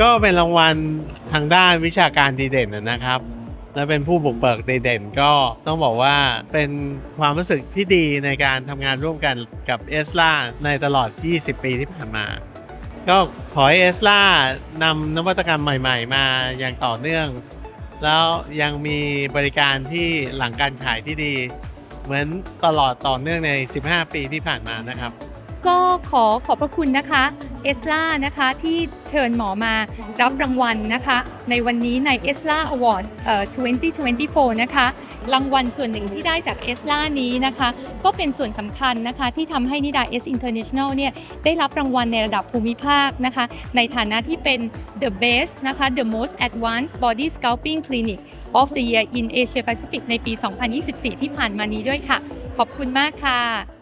ก็เป็นรางวัลทางด้านวิชาการดีเด่นนะครับ และเป็นผู้บุกเบิกดีเด่นก็ต้องบอกว่าเป็นความรู้สึกที่ดีในการทำงานร่วมกันกับเอสลาในตลอด 20 ปีที่ผ่านมา ก็ขอให้เอสลานำนวัตกรรมใหม่ ๆ มาอย่างต่อเนื่อง แล้วยังมีบริการที่หลังการขายที่ดี เหมือนตลอดต่อเนื่องใน 15 ปีที่ผ่านมานะครับ ก็ขอขอบพระคุณนะคะเอสลานะคะที่เชิญหมอมารับรางวัลนะคะ ในวันนี้ใน e s l a Award เอ่อ2024 นะคะ รางวัลส่วนหนึ่งที่ได้จากเอสลานี้นะคะ ก็เป็นส่วนสำคัญนะคะที่ทำให้นิดา S International เนี่ยได้รับรางวัลในระดับภูมิภาคนะคะ ในฐานะที่เป็น the best นะคะ the most advanced body sculpting clinic of the year in Asia Pacific ในปี 2024 ที่ผ่านมานี้ด้วยค่ะ ขอบคุณมากค่ะ